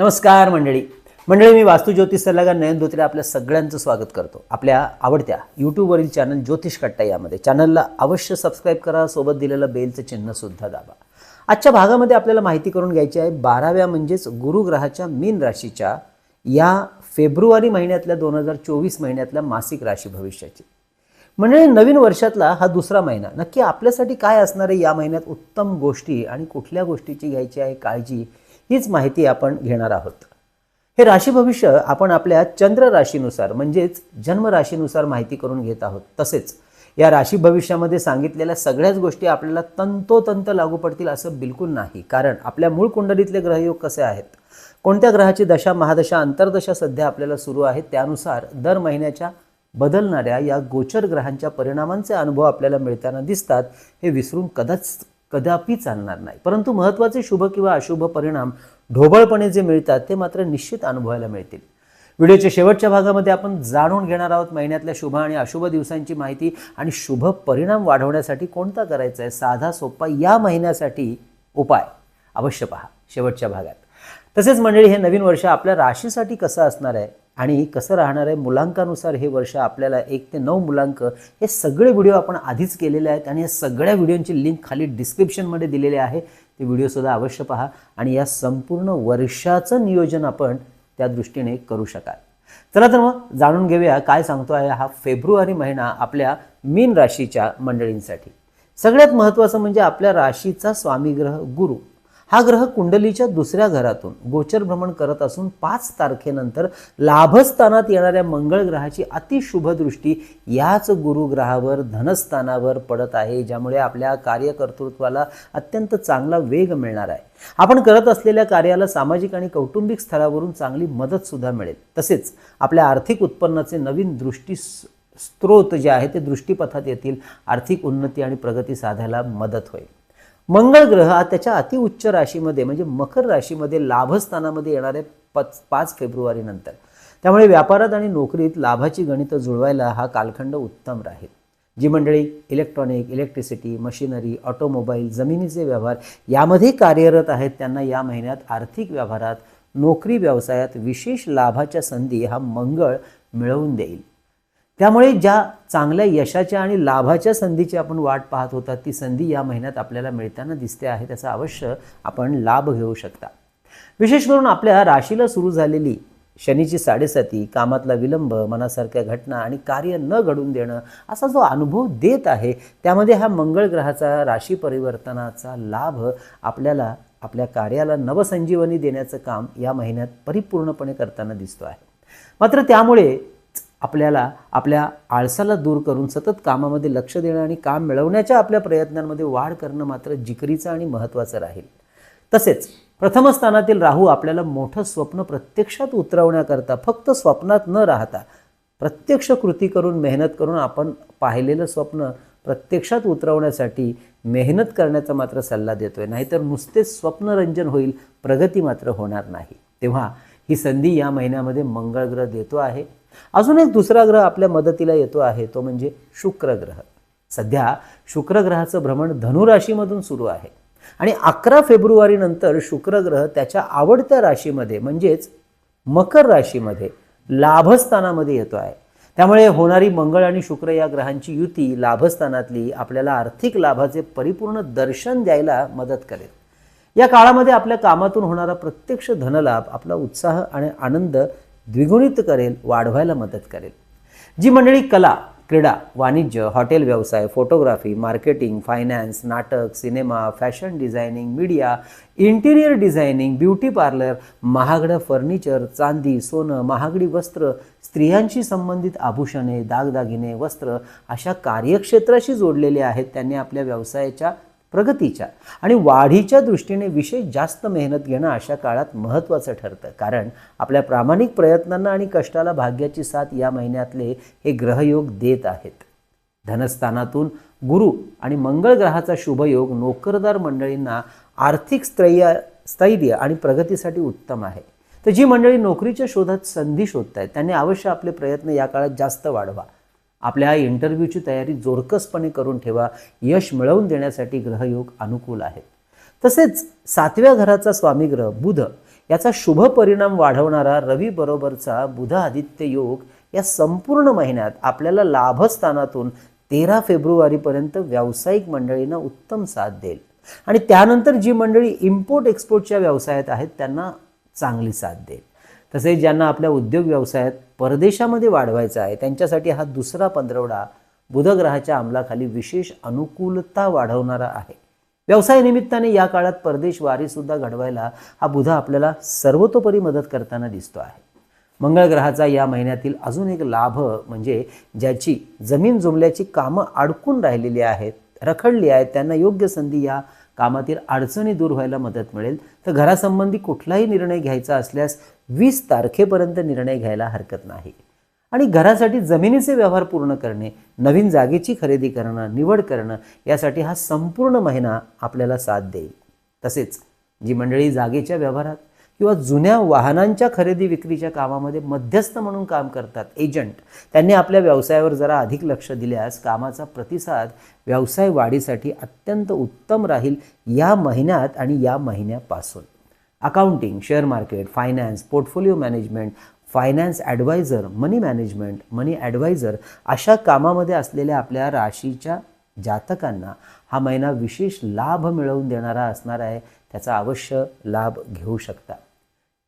नमस्कार मंडळी. मंडळी मी वास्तू ज्योतिष सल्लागार नयन धोत्रे आपल्या सगळ्यांचं स्वागत करतो. आपल्या आवडत्या यूट्यूबवरील चॅनल ज्योतिष कट्टा यामध्ये. चॅनलला अवश्य सबस्क्राईब करा सोबत दिलेलं बेलचं चिन्हसुद्धा दाबा. आजच्या भागामध्ये आपल्याला माहिती करून घ्यायची आहे बाराव्या म्हणजेच गुरुग्रहाच्या मीन राशीच्या या फेब्रुवारी महिन्यातल्या दोन हजार चोवीस महिन्यातल्या मासिक राशी भविष्याची. म्हणजे नवीन वर्षातला हा दुसरा महिना. नक्की आपल्यासाठी काय असणार आहे या महिन्यात उत्तम गोष्टी आणि कुठल्या गोष्टीची घ्यायची आहे काळजी हीच माहिती आपण घेणार आहोत. हे राशी भविष्य आपण आपल्या चंद्र राशीनुसार म्हणजेच जन्म राशीनुसार माहिती करून घेत आहोत. तसेच या राशी भविष्यामध्ये सांगितलेल्या सगळ्याच गोष्टी आपल्याला तंतोतंत लागू पडतील असं बिलकुल नाही. कारण आपल्या मूळ कुंडलीतले ग्रहयोग कसे आहेत? कोणत्या ग्रहाची दशा महादशा अंतर्दशा सध्या आपल्याला सुरू आहेत? त्यानुसार दर महिन्याच्या बदलणाऱ्या या गोचर ग्रहांच्या परिणामांचे अनुभव आपल्याला मिळताना दिसतात. हे विसरून कदाच कदापि चालणार नाही. परंतु महत्त्वाचे शुभ किंवा अशुभ परिणाम ढोबळपणे जे मिळतात ते मात्र निश्चित अनुभवायला मिळतील. व्हिडिओच्या शेवटच्या भागामध्ये आपण जाणून घेणार आहोत महिन्यातल्या शुभ आणि अशुभ दिवसांची माहिती आणि शुभ परिणाम वाढवण्यासाठी कोणता करायचा आहे साधा सोपा या महिन्यासाठी उपाय अवश्य पहा शेवटच्या भागात. तसेच मंडळी हे नवीन वर्ष आपल्या राशीसाठी कसं असणार आहे आणि कसं राहणार आहे? मुलांकानुसार हे वर्ष आपल्याला एक ते नऊ मुलांक हे सगळे व्हिडिओ आपण आधीच केलेले आहेत आणि या सगळ्या व्हिडिओंची लिंक खाली डिस्क्रिप्शनमध्ये दिलेली आहे. ते व्हिडिओसुद्धा अवश्य पहा आणि या संपूर्ण वर्षाचं नियोजन आपण त्या दृष्टीने करू शकाल. चला तर मग जाणून घेऊया काय सांगतो आहे हा फेब्रुवारी महिना आपल्या मीन राशीच्या मंडळींसाठी. सगळ्यात महत्त्वाचं म्हणजे आपल्या राशीचा स्वामीग्रह गुरु. हा ग्रह कुंडलीच्या दुसऱ्या घरातून गोचर भ्रमण करत असून पाच तारखेनंतर लाभस्थानात येणाऱ्या मंगळ ग्रहाची अतिशुभदृष्टी याच गुरुग्रहावर धनस्थानावर पडत आहे ज्यामुळे आपल्या कार्यकर्तृत्वाला अत्यंत चांगला वेग मिळणार आहे. आपण करत असलेल्या कार्याला सामाजिक आणि कौटुंबिक स्तरावरून चांगली मदत सुद्धा मिळेल. तसेच आपल्या आर्थिक उत्पन्नाचे नवीन दृष्टी स्त्रोत जे आहे ते दृष्टीपथात येतील आर्थिक उन्नती आणि प्रगती साधायला मदत होईल. मंगळ ग्रह हा त्याच्या अतिउच्च राशीमध्ये म्हणजे मकर राशीमध्ये लाभस्थानामध्ये येणारे पाच पाच फेब्रुवारी नंतर. त्यामुळे व्यापारात आणि नोकरीत लाभाची गणितं जुळवायला हा कालखंड उत्तम राहील. जी मंडळी इलेक्ट्रॉनिक इलेक्ट्रिसिटी मशिनरी ऑटोमोबाईल जमिनीचे व्यवहार यामध्ये कार्यरत आहेत त्यांना या महिन्यात आर्थिक व्यवहारात नोकरी व्यवसायात विशेष लाभाच्या संधी हा मंगळ मिळवून देईल. त्यामुळे ज्या चांगल्या यशाच्या आणि लाभाच्या संधीची आपण वाट पाहत होता ती संधी या महिन्यात आपल्याला मिळताना दिसते आहे त्याचा अवश्य आपण लाभ घेऊ शकता. विशेष करून आपल्या राशीला सुरू झालेली शनीची साडेसाती कामातला विलंब मनासारख्या घटना आणि कार्य न घडून देणं असा जो अनुभव देत आहे त्यामध्ये हा मंगळ ग्रहाचा राशी परिवर्तनाचा लाभ आपल्याला आपल्या कार्याला नवसंजीवनी देण्याचं काम या महिन्यात परिपूर्णपणे करताना दिसतो आहे. मात्र त्यामुळे आपल्याला आपल्या आळसाला दूर करून सतत कामामध्ये लक्ष देणं आणि काम मिळवण्याच्या आपल्या प्रयत्नांमध्ये वाढ करणं मात्र जिकरीचं आणि महत्त्वाचं राहील. तसेच प्रथम स्थानातील राहू आपल्याला मोठं स्वप्न प्रत्यक्षात उतरवण्याकरता फक्त स्वप्नात न राहता प्रत्यक्ष कृती करून मेहनत करून आपण पाहिलेलं स्वप्न प्रत्यक्षात उतरवण्यासाठी मेहनत करण्याचा मात्र सल्ला देतोय. नाहीतर नुसतेच स्वप्नरंजन होईल प्रगती मात्र होणार नाही. तेव्हा ही संधी या महिन्यामध्ये मंगळ ग्रह देतो आहे. अजून एक दुसरा ग्रह आपल्या मदतीला येतो आहे तो म्हणजे शुक्र ग्रह सध्या शुक्र ग्रहाचं भ्रमण धनुराशीमधून सुरू आहे. आणि अकरा फेब्रुवारी नंतर शुक्र ग्रह त्याच्या आवडत्या राशीमध्ये म्हणजेच मकर राशीमध्ये लाभस्थानामध्ये येतो आहे. त्यामुळे होणारी मंगळ आणि शुक्र या ग्रहांची युती लाभस्थानातली आपल्याला आर्थिक लाभाचे परिपूर्ण दर्शन द्यायला मदत करेल. या काळामध्ये आपल्या कामातून होणारा प्रत्यक्ष धनलाभ आपला उत्साह आणि आनंद द्विगुणित करेल वाढवायला मदत करेल. जी मंडळी कला क्रीडा वाणिज्य हॉटेल व्यवसाय फोटोग्राफी मार्केटिंग फायनान्स नाटक cinema fashion designing media interior designing beauty parlour महागडं फर्निचर चांदी सोनं महागडी वस्त्र स्त्रियांशी संबंधित आभूषणे दागदागिने वस्त्र अशा कार्यक्षेत्राशी जोडलेले आहेत. त्यांनी आपल्या व्यवसायाच्या प्रगतीच्या आणि वाढीच्या दृष्टीने विशेष जास्त मेहनत घेणं अशा काळात महत्त्वाचं ठरतं. कारण आपल्या प्रामाणिक प्रयत्नांना आणि कष्टाला भाग्याची साथ या महिन्यातले हे ग्रहयोग देत आहेत. धनस्थानातून गुरु आणि मंगळ ग्रहाचा शुभयोग नोकरदार मंडळींना आर्थिक स्थैर्य स्थैर्य आणि प्रगतीसाठी उत्तम आहे. तर जी मंडळी नोकरीच्या शोधात संधी शोधत आहेत त्यांनी अवश्य आपले प्रयत्न या काळात जास्त वाढवा. आपल्या इंटरव्ह्यूची तयारी जोरकसपणे करून ठेवा. यश मिळवून देण्यासाठी ग्रहयोग अनुकूल आहेत. तसेच सातव्या घराचा स्वामीग्रह बुध याचा शुभ परिणाम वाढवणारा रवी बरोबरचा बुध आदित्य योग या संपूर्ण महिन्यात आपल्याला लाभस्थानातून तेरा फेब्रुवारीपर्यंत व्यावसायिक मंडळींना उत्तम साथ देईल. आणि त्यानंतर जी मंडळी इम्पोर्ट एक्सपोर्टच्या व्यवसायात आहेत त्यांना चांगली साथ देईल. तसेच ज्यांना आपल्या उद्योग व्यवसायात परदेशामध्ये वाढवायचा आहे त्यांच्यासाठी हा दुसरा पंधरवडा बुधग्रहाच्या अंमलाखाली विशेष अनुकूलता वाढवणारा आहे. व्यवसाय निमित्ताने या काळात परदेश वारीसुद्धा घडवायला हा बुध आपल्याला सर्वतोपरी मदत करताना दिसतो आहे. मंगळ ग्रहाचा या महिन्यातील अजून एक लाभ म्हणजे ज्याची जमीन जुमल्याची कामं अडकून राहिलेली आहेत रखडली आहेत त्यांना योग्य संधी या कामातील अडचणी दूर व्हायला मदत मिळेल. तर घरासंबंधी कुठलाही निर्णय घ्यायचा असल्यास वीस तारखेपर्यंत निर्णय घ्यायला हरकत नाही. आणि घरासाठी जमिनीचे व्यवहार पूर्ण करणे नवीन जागेची खरेदी करणं निवड करणं यासाठी हा संपूर्ण महिना आपल्याला साथ देईल. तसेच जी मंडळी जागेच्या व्यवहारात किंवा जुन्या वाहनांच्या खरेदी विक्रीच्या कामामध्ये मध्यस्थ म्हणून काम करतात एजंट त्यांनी आपल्या व्यवसायावर जरा अधिक लक्ष दिल्यास कामाचा प्रतिसाद व्यवसाय वाढीसाठी अत्यंत उत्तम राहील या महिन्यात आणि या महिन्यापासून. Accounting share market finance portfolio management finance adviser money management money adviser अशा कामामध्ये असलेल्या आपल्या राशीच्या जातकांना हा महिना विशेष लाभ मिळवून देणारा असणार आहे. त्याचा अवश्य लाभ घेऊ शकता.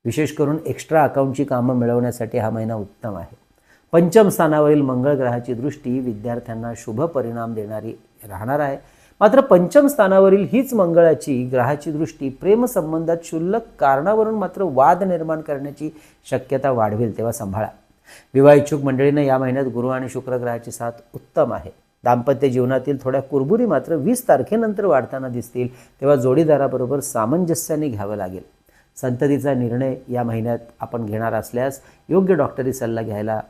विशेष करून एक्स्ट्रा अकाउंटची कामं मिळवण्यासाठी हा महिना उत्तम आहे. पंचम स्थानावरील मंगळ ग्रहाची दृष्टी विद्यार्थ्यांना शुभ परिणाम देणारी राहणार आहे. मात्र पंचम स्थानावरील हीच मंगळाची ग्रहाची दृष्टी प्रेमसंबंधात क्षुल्लक कारणावरून मात्र वाद निर्माण करण्याची शक्यता वाढवेल तेव्हा सांभाळा. विवाह इच्छुक मंडळीनं या महिन्यात गुरु आणि शुक्र ग्रहाची साथ उत्तम आहे. दाम्पत्य जीवनातील थोड्या कुरबुरी मात्र वीस तारखेनंतर वाढताना दिसतील तेव्हा जोडीदाराबरोबर सामंजस्याने घ्यावं लागेल. संततीचा निर्णय या महिन्यात आपण घेणार असल्यास योग्य डॉक्टरी सल्ला घ्यायला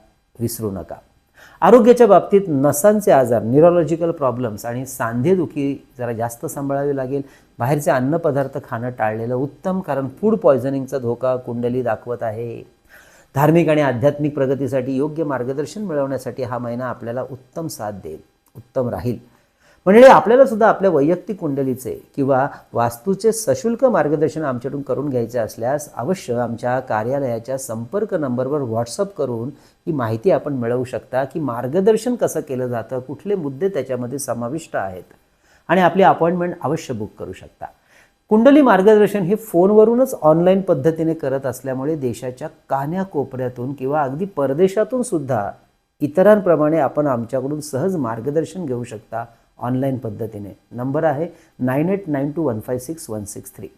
विसरू नका. आरोग्याच्या बाबतीत नसांचे आजार न्यूरोलॉजिकल प्रॉब्लेम्स आणि सांधेदुखी जरा जास्त सांभाळावी लागेल. बाहेरचे अन्नपदार्थ खाणं टाळलेलं उत्तम कारण फूड पॉयझनिंगचा धोका कुंडली दाखवत आहे. धार्मिक आणि आध्यात्मिक प्रगतीसाठी योग्य मार्गदर्शन मिळवण्यासाठी हा महिना आपल्याला उत्तम साथ देईल उत्तम राहील. म्हणजे आपल्याला सुद्धा आपल्या वैयक्तिक कुंडलीचे किंवा वास्तूचे सशुल्क मार्गदर्शन आमच्याकडून करून घ्यायचे असल्यास अवश्य आमच्या कार्यालयाच्या संपर्क नंबरवर व्हॉट्सअप करून ही माहिती आपण मिळवू शकता की मार्गदर्शन कसं केलं जातं कुठले मुद्दे त्याच्यामध्ये समाविष्ट आहेत आणि आपली अपॉइंटमेंट अवश्य बुक करू शकता. कुंडली मार्गदर्शन हे फोनवरूनच ऑनलाईन पद्धतीने करत असल्यामुळे देशाच्या कान्याकोपऱ्यातून किंवा अगदी परदेशातून सुद्धा इतरांप्रमाणे आपण आमच्याकडून सहज मार्गदर्शन घेऊ शकता. ऑनलाईन पद्धतीने. नंबर आहे nine eight nine two one five six one six three.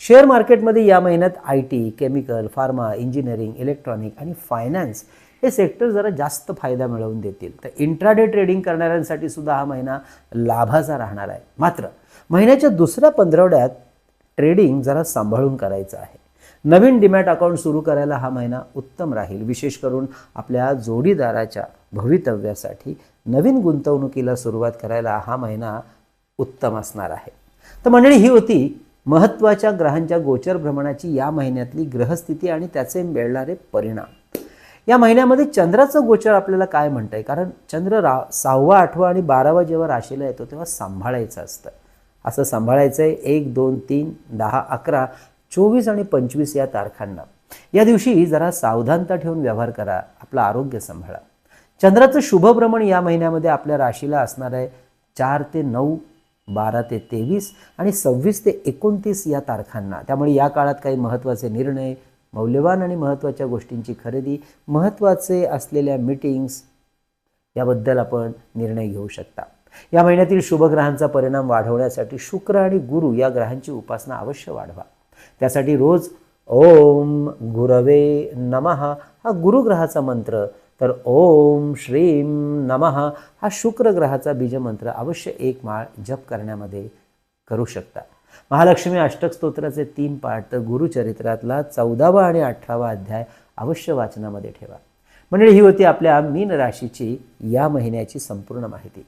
Share मार्केटमध्ये या महिन्यात I T chemical pharma engineering electronic आणि फायनान्स हे सेक्टर जरा जास्त फायदा मिळवून देतील. तर इंट्राडे ट्रेडिंग करणाऱ्यांसाठी सुद्धा हा महिना लाभाचा राहणार आहे. मात्र महिन्याच्या दुसऱ्या पंधरवड्यात ट्रेडिंग जरा सांभाळून करायचं आहे. नवीन डिमॅट अकाउंट सुरू करायला हा महिना उत्तम राहील. विशेष करून आपल्या जोडीदाराच्या भवितव्यासाठी नवीन गुंतवणुकीला सुरुवात करायला हा महिना उत्तम असणार आहे. तर मंडळी ही होती महत्त्वाच्या ग्रहांच्या गोचर भ्रमणाची या महिन्यातली ग्रहस्थिती आणि त्याचे मिळणारे परिणाम. या महिन्यामध्ये चंद्राचं गोचर आपल्याला काय म्हणतंय? कारण चंद्र रा सहावा आठवा आणि बारावा जेव्हा राशीला येतो तेव्हा सांभाळायचं असतं. असं सांभाळायचं आहे एक दोन तीन दहा अकरा चोवीस आणि पंचवीस या तारखांना. या दिवशी जरा सावधानता ठेवून व्यवहार करा आपलं आरोग्य सांभाळा. चंद्राचं शुभभ्रमण या महिन्यामध्ये आपल्या राशीला असणार आहे. चार ते नऊ बारा ते तेवीस आणि सव्वीस ते एकोणतीस या तारखांना. त्यामुळे या काळात काही महत्त्वाचे निर्णय मौल्यवान आणि महत्त्वाच्या गोष्टींची खरेदी महत्त्वाचे असलेल्या मीटिंग्स याबद्दल आपण निर्णय घेऊ शकता. या महिन्यातील शुभग्रहांचा परिणाम वाढवण्यासाठी शुक्र आणि गुरु या ग्रहांची उपासना अवश्य वाढवा. त्यासाठी रोज ओम गुरवे नमः हा गुरुग्रहाचा मंत्र तर ओम श्रीम नमः. हा शुक्र ग्रहाचा बीजमंत्र अवश्य एक माळ जप करण्यामध्ये करू शकता. महालक्ष्मी अष्टक स्तोत्राचे तीन पाठ तर गुरुचरित्रातला चौदावा आणि अठरावा अध्याय अवश्य वाचनामध्ये ठेवा. म्हणजे ही होती आपल्या मीन राशीची या महिन्याची संपूर्ण माहिती.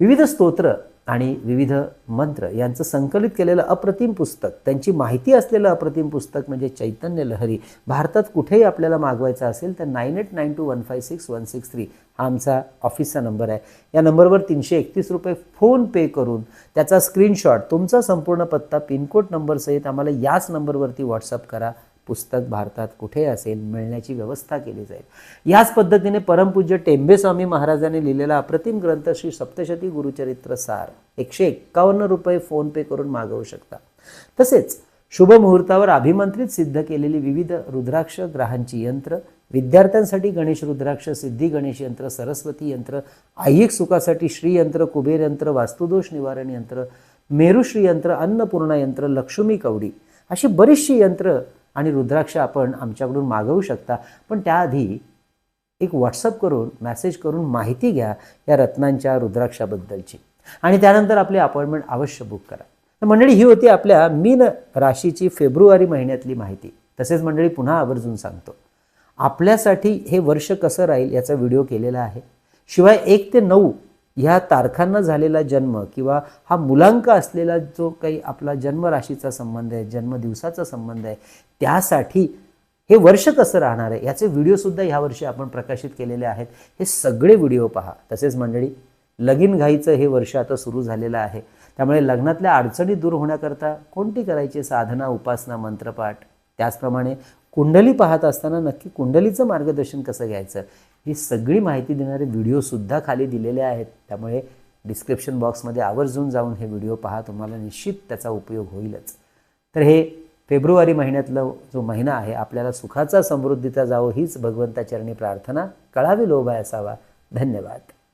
विविध स्तोत्र आणि विविध मंत्र यांचं संकलित केलेलं अप्रतिम पुस्तक त्यांची माहिती असलेलं अप्रतिम पुस्तक म्हणजे चैतन्य लहरी भारतात कुठेही आपल्याला मागवायचं असेल तर nine eight nine two one five six one six three हा आमचा ऑफिसचा नंबर आहे. या नंबरवर तीनशे एकतीस रुपये फोन पे करून त्याचा स्क्रीनशॉट तुमचा संपूर्ण पत्ता पिनकोड नंबरसहित आम्हाला याच नंबरवरती व्हॉट्सअप करा. पुस्तक भारतात कुठे असेल मिळण्याची व्यवस्था केली जाईल. याच पद्धतीने परमपूज्य टेंबे स्वामी महाराजांनी लिहिलेला अप्रतिम ग्रंथ श्री सप्तशती गुरुचरित्र सार एकशे एक्कावन्न रुपये फोनपे करून मागवू शकता. तसेच शुभ मुहूर्तावर अभिमंत्रित सिद्ध केलेली विविध रुद्राक्ष ग्रहांची यंत्र विद्यार्थ्यांसाठी गणेश रुद्राक्ष सिद्धी गणेश यंत्र सरस्वती यंत्र आयिक सुखासाठी श्रीयंत्र कुबेर यंत्र वास्तुदोष निवारण यंत्र मेरुश्री यंत्र अन्नपूर्णा यंत्र लक्ष्मी कवडी अशी बरीचशी यंत्र आणि रुद्राक्ष आपण आमच्याकडून मागवू शकता. पण त्याआधी एक व्हॉट्सअप करून मॅसेज करून माहिती घ्या या रत्नांच्या रुद्राक्षाबद्दलची. आणि त्यानंतर आपली अपॉइंटमेंट अवश्य बुक करा. तर मंडळी ही होती आपल्या मीन राशीची फेब्रुवारी महिन्यातली माहिती. तसेच मंडळी पुन्हा आवर्जून सांगतो. आपल्यासाठी हे वर्ष कसं राहील याचा व्हिडिओ केलेला आहे. शिवाय एक ते नऊ ह्या तारखांना झालेला जन्म किंवा हा मुलांक असलेला जो काही आपला जन्मराशीचा संबंध आहे जन्मदिवसाचा संबंध आहे त्यासाठी हे वर्ष कसं राहणार आहे? याचे व्हिडिओसुद्धा ह्या वर्षी आपण प्रकाशित केलेले आहेत. हे सगळे व्हिडिओ पहा. तसेच मंडळी लगीन घाईचं हे वर्ष आता सुरू झालेलं आहे. त्यामुळे लग्नातल्या अडचणी दूर होण्याकरता कोणती करायची? साधना उपासना मंत्रपाठ. त्याचप्रमाणे कुंडली पाहत असताना नक्की कुंडलीचं मार्गदर्शन कसं घ्यायचं? ही सगळी माहिती देणारे व्हिडिओसुद्धा खाली दिलेले आहेत. त्यामुळे डिस्क्रिप्शन बॉक्समध्ये आवर्जून जाऊन हे व्हिडिओ पहा. तुम्हाला निश्चित त्याचा उपयोग होईलच. तर हे फेब्रुवारी महिन्यातला जो महिना आहे आपल्याला सुखाचा समृद्धीचा जावो हीच भगवंताचरणी प्रार्थना. कळावी लोभाय असावा. धन्यवाद.